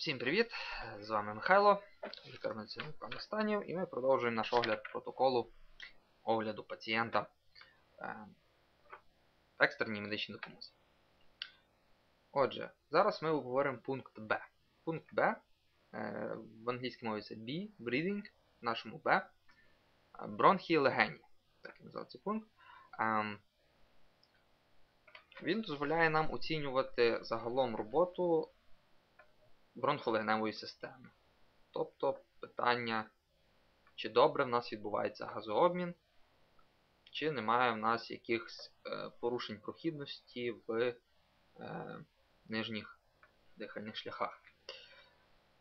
Всім привіт! З вами Михайло, лікар медицини певних станів, і ми продовжуємо наш огляд протоколу огляду пацієнта е, екстреній медичній допомозі. Отже, зараз ми обговоримо пункт Б. Пункт Б е, в англійській мові це B, breathing, в нашому Б. е, Бронхи і легені. Так називається пункт. Ем, Він дозволяє нам оцінювати загалом роботу бронхолегеневої системи. Тобто питання, чи добре в нас відбувається газообмін, чи немає в нас якихось е, порушень прохідності в е, нижніх дихальних шляхах.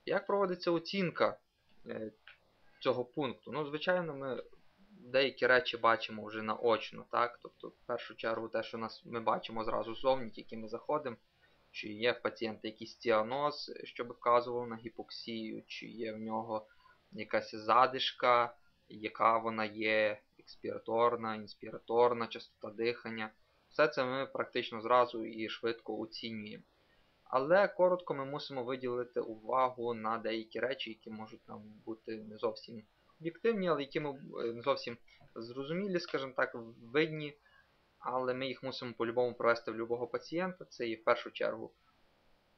Як проводиться оцінка е, цього пункту? Ну, звичайно, ми деякі речі бачимо вже наочно, так? Тобто, в першу чергу, те, що нас ми бачимо зразу ззовні, тільки ми заходимо, чи є в пацієнта якийсь ціаноз, що би вказував на гіпоксію, чи є в нього якась задишка, яка вона є експіраторна, інспіраторна, частота дихання. Все це ми практично зразу і швидко оцінюємо. Але коротко ми мусимо виділити увагу на деякі речі, які можуть нам бути не зовсім об'єктивні, але які ми е, не зовсім зрозумілі, скажімо так, видні. Але ми їх мусимо по-любому провести в любого пацієнта. Це є в першу чергу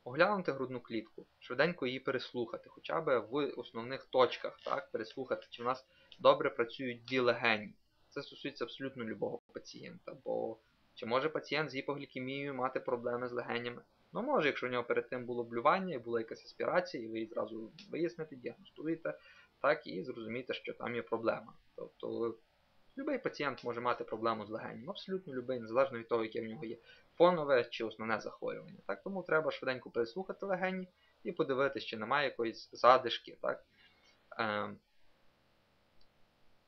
оглянути грудну клітку, швиденько її переслухати, хоча б в основних точках, так, переслухати, чи в нас добре працюють дві легені. Це стосується абсолютно любого пацієнта. Бо чи може пацієнт з гіпоглікемією мати проблеми з легенями? Ну може, якщо в нього перед тим було блювання і була якась аспірація, і ви її зразу виясните, діагностуєте, так і зрозумієте, що там є проблема. Тобто Любий пацієнт може мати проблему з легенем, абсолютно любий, незалежно від того, яке в нього є фонове чи основне захворювання. Так? Тому треба швиденько переслухати легені і подивитися, чи немає якоїсь задишки. Так? Е,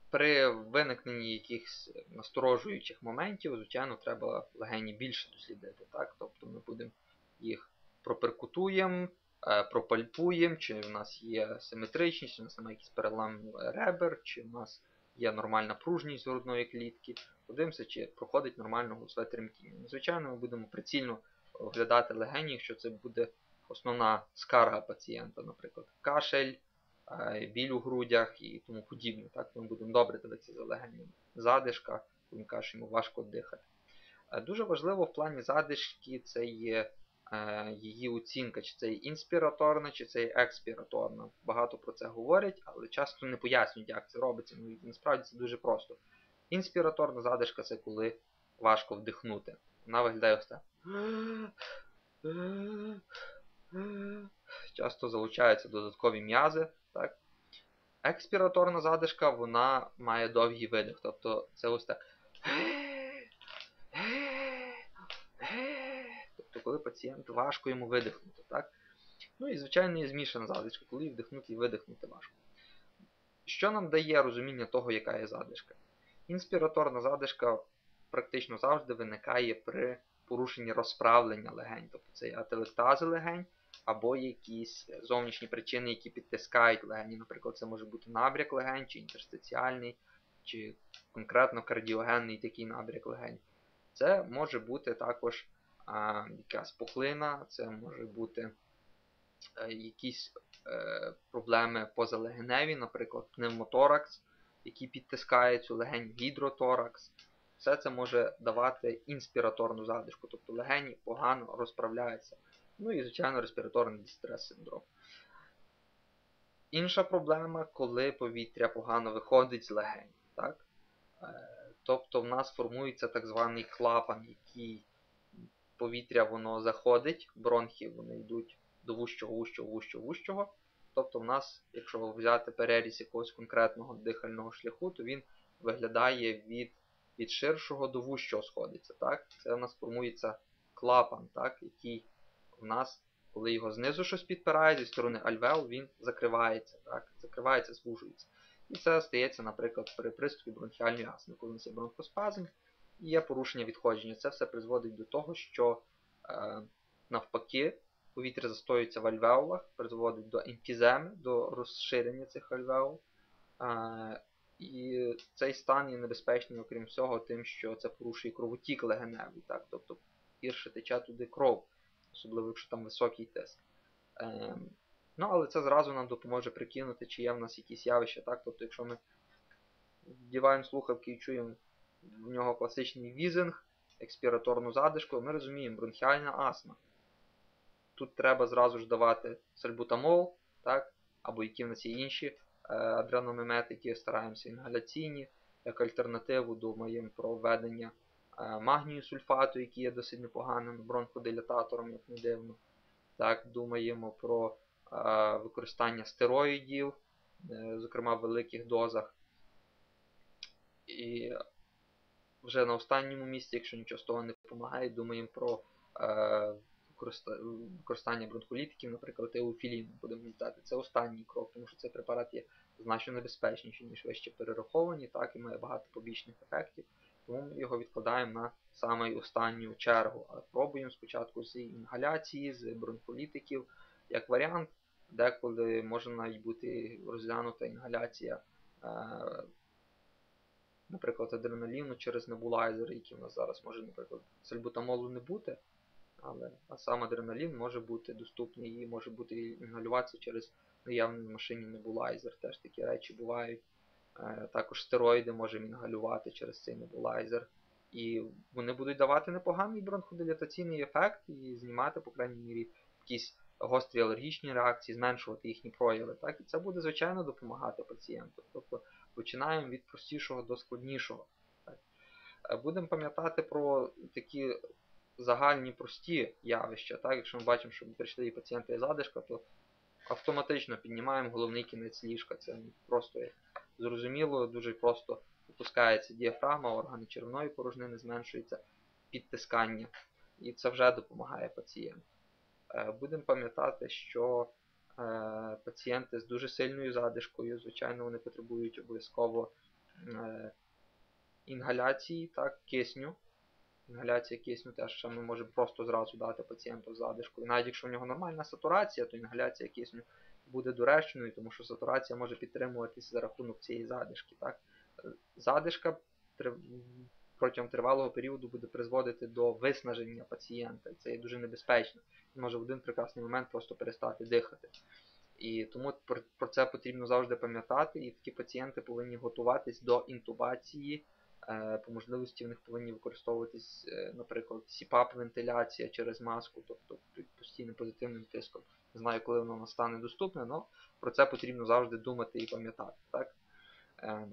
при виникненні якихось насторожуючих моментів, звичайно, треба легені більше дослідити. Так? Тобто ми будемо їх проперкутуємо, е, пропальпуємо, чи в нас є симетричність, чи в нас немає якийсь перелам ребер, чи в нас є нормальна пружність грудної клітки. Подивимося, чи проходить нормально голосове тремтіння. Звичайно, ми будемо прицільно оглядати легені, якщо це буде основна скарга пацієнта, наприклад, кашель, біль у грудях і тому подібне. Так, Ми будемо добре дивитися за легенями. Задишка, він каже, йому важко дихати. Дуже важливо в плані задишки це є Е, її оцінка, чи це інспіраторна, чи це експіраторна. Багато про це говорять, але часто не пояснюють, як це робиться. Ну, Насправді це дуже просто. Інспіраторна задишка це коли важко вдихнути. Вона виглядає ось так. Часто залучаються додаткові м'язи. так? Експіраторна задишка вона має довгий видих. Тобто це ось так. Коли пацієнт важко йому видихнути. так? Ну і, звичайно, є змішана задишка, коли вдихнути і видихнути важко. Що нам дає розуміння того, яка є задишка? Інспіраторна задишка практично завжди виникає при порушенні розправлення легень, тобто це ателектази легень, або якісь зовнішні причини, які підтискають легені. Наприклад, це може бути набряк легень, чи інтерстиціальний, чи конкретно кардіогенний такий набряк легень. Це може бути також а, якась пухлина, це може бути е, якісь е, проблеми позалегеневі, наприклад, пневмоторакс, який підтискає цю легень гідроторакс. Все це може давати інспіраторну задишку, тобто легені погано розправляються. Ну і, звичайно, респіраторний дистрес синдром. Інша проблема, коли повітря погано виходить з легень. Так? Е, тобто в нас формується так званий клапан, який повітря воно заходить, бронхи вони йдуть до вущого, вущого, вущого, вущого. Тобто в нас, якщо взяти переріз якогось конкретного дихального шляху, то він виглядає від від ширшого до вущого сходиться. Так? Це у нас формується клапан, так? який в нас, коли його знизу щось підпирає, зі сторони альвеол, він закривається, так? закривається, звужується. І це стається, наприклад, при приступі бронхіальної астми, коли у нас є бронхоспазм, і є порушення відходження. Це все призводить до того, що е, навпаки повітря застоюється в альвеолах, призводить до емфіземи, до розширення цих альвеол. Е, і цей стан є небезпечний, окрім всього, тим, що це порушує кровотік легеневий, так? тобто гірше тече туди кров, особливо якщо там високий тиск. Е, Ну, але це зразу нам допоможе прикинути, чи є в нас якісь явища, так? Тобто, якщо ми вдіваємо слухавки і чуємо в нього класичний візинг, експіраторну задишку, ми розуміємо, бронхіальна астма. Тут треба зразу ж давати сальбутамол, так? або які в нас є інші е, адреномімети, які стараємося інгаляційні. Як альтернативу думаємо про введення е, магнію сульфату, який є досить непоганим бронходилататором, як не дивно. Так, Думаємо про е, використання стероїдів, е, зокрема в великих дозах. І вже на останньому місці, якщо нічого з того не допомагає, думаємо про е, використання бронхолітиків, наприклад, еуфіліну будемо вітати. Це останній крок, тому що цей препарат є значно небезпечніший, ніж вище перераховані, так і має багато побічних ефектів. Тому ми його відкладаємо на саме останню чергу. А пробуємо спочатку з інгаляції, з бронхолітиків. Як варіант, деколи може навіть бути розглянута інгаляція, е, наприклад, адреналіну через небулайзери, які в нас зараз може, наприклад, сальбутамолу не бути. Але а сам адреналін може бути доступний і може бути інгалюватися через наявний в машині небулайзер. Теж такі речі бувають. Е, також стероїди можемо інгалювати через цей небулайзер. І вони будуть давати непоганий бронходилатаційний ефект і знімати, по крайній мірі, якісь гострі алергічні реакції, зменшувати їхні прояви. Так? І це буде, звичайно, допомагати пацієнту. Тобто починаємо від простішого до складнішого. Е, будемо пам'ятати про такі загальні прості явища. Так? Якщо ми бачимо, що прийшли і пацієнти з задишка, то автоматично піднімаємо головний кінець ліжка. Це просто зрозуміло, дуже просто опускається діафрагма, органи червної порожнини зменшується підтискання. І це вже допомагає пацієнту. Е, будемо пам'ятати, що е, пацієнти з дуже сильною задишкою, звичайно, вони потребують обов'язково е, інгаляції, так, кисню. Інгаляція кисню теж ще ми можемо просто зразу дати пацієнту задишку. І навіть якщо в нього нормальна сатурація, то інгаляція кисню буде доречною, тому що сатурація може підтримуватися за рахунок цієї задишки. Так? Задишка протягом тривалого періоду буде призводити до виснаження пацієнта. Це є дуже небезпечно. Він може в один прекрасний момент просто перестати дихати. І тому про це потрібно завжди пам'ятати, і такі пацієнти повинні готуватись до інтубації. Е, по можливості в них повинні використовуватись, е, наприклад, сіпап-вентиляція через маску, тобто під постійним позитивним тиском. Не знаю, коли воно стане доступне, але про це потрібно завжди думати і пам'ятати. Так? Е,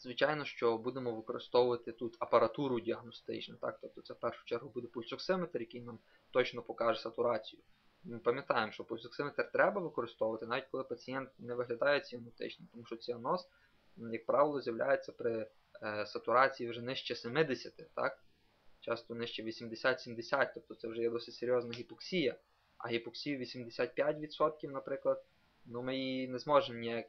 звичайно, що будемо використовувати тут апаратуру діагностичну, так? тобто це в першу чергу буде пульсоксиметр, який нам точно покаже сатурацію. Ми пам'ятаємо, що пульсоксиметр треба використовувати, навіть коли пацієнт не виглядає ціанотичним, тому що ціаноз, як правило, з'являється при Е, сатурації вже нижче 70, так? часто нижче 80-70, тобто це вже є досить серйозна гіпоксія. А гіпоксію 85%, наприклад, ну ми її не зможемо ніяк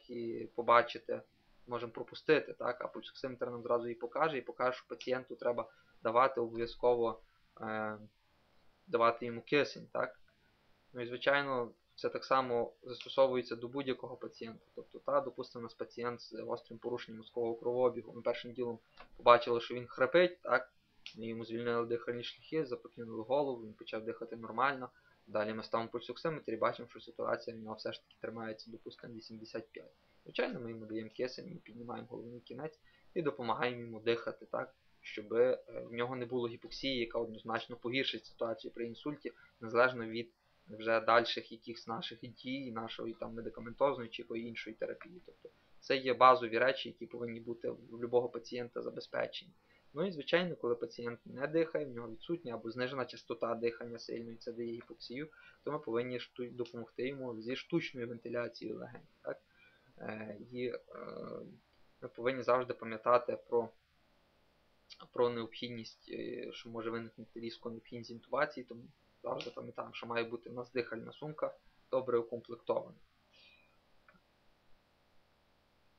побачити, можемо пропустити, так? а пульсоксиметр нам зразу її покаже і покаже, що пацієнту треба давати обов'язково е, давати йому кисень. так? Ну і звичайно, це так само застосовується до будь-якого пацієнта. Тобто, та, допустимо, у нас пацієнт з гострим порушенням мозкового кровообігу. Ми першим ділом побачили, що він храпить, так? Ми йому звільнили дихальні шляхи, запрокинули голову, він почав дихати нормально. Далі ми ставимо пульсоксиметр і бачимо, що ситуація в нього все ж таки тримається, допустимо, 85. Звичайно, ми йому даємо кисень, піднімаємо головний кінець і допомагаємо йому дихати, так? щоб е, в нього не було гіпоксії, яка однозначно погіршить ситуацію при інсульті, незалежно від вже дальших якихось наших дій, нашої там медикаментозної чи іншої терапії. Тобто це є базові речі, які повинні бути в будь-якого пацієнта забезпечені. Ну і звичайно, коли пацієнт не дихає, в нього відсутня або знижена частота дихання сильно і це дає гіпоксію, то ми повинні допомогти йому зі штучною вентиляцією легень. Так? Е, і е, ми повинні завжди пам'ятати про про необхідність, е, що може виникнути різко необхідність інтубації, тому Завжди пам'ятаємо, що має бути у нас дихальна сумка добре укомплектована.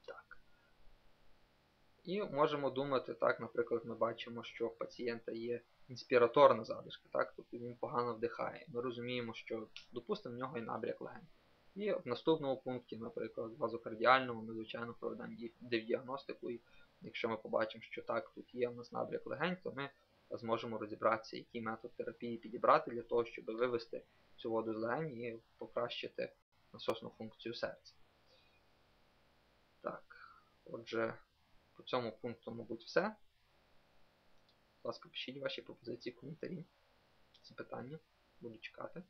Так. І можемо думати, так, наприклад, ми бачимо, що в пацієнта є інспіраторна задишка, так, тобто він погано вдихає. Ми розуміємо, що, допустимо, в нього є набряк легень. І в наступному пункті, наприклад, вазокардіальному, ми, звичайно, проведемо діагностику, і якщо ми побачимо, що так, тут є в нас набряк легень, то ми зможемо розібратися, який метод терапії підібрати для того, щоб вивести цю воду з легень і покращити насосну функцію серця. Так, отже, по цьому пункту, мабуть, все. Будь ласка, пишіть ваші пропозиції, коментарі, запитання. Буду чекати.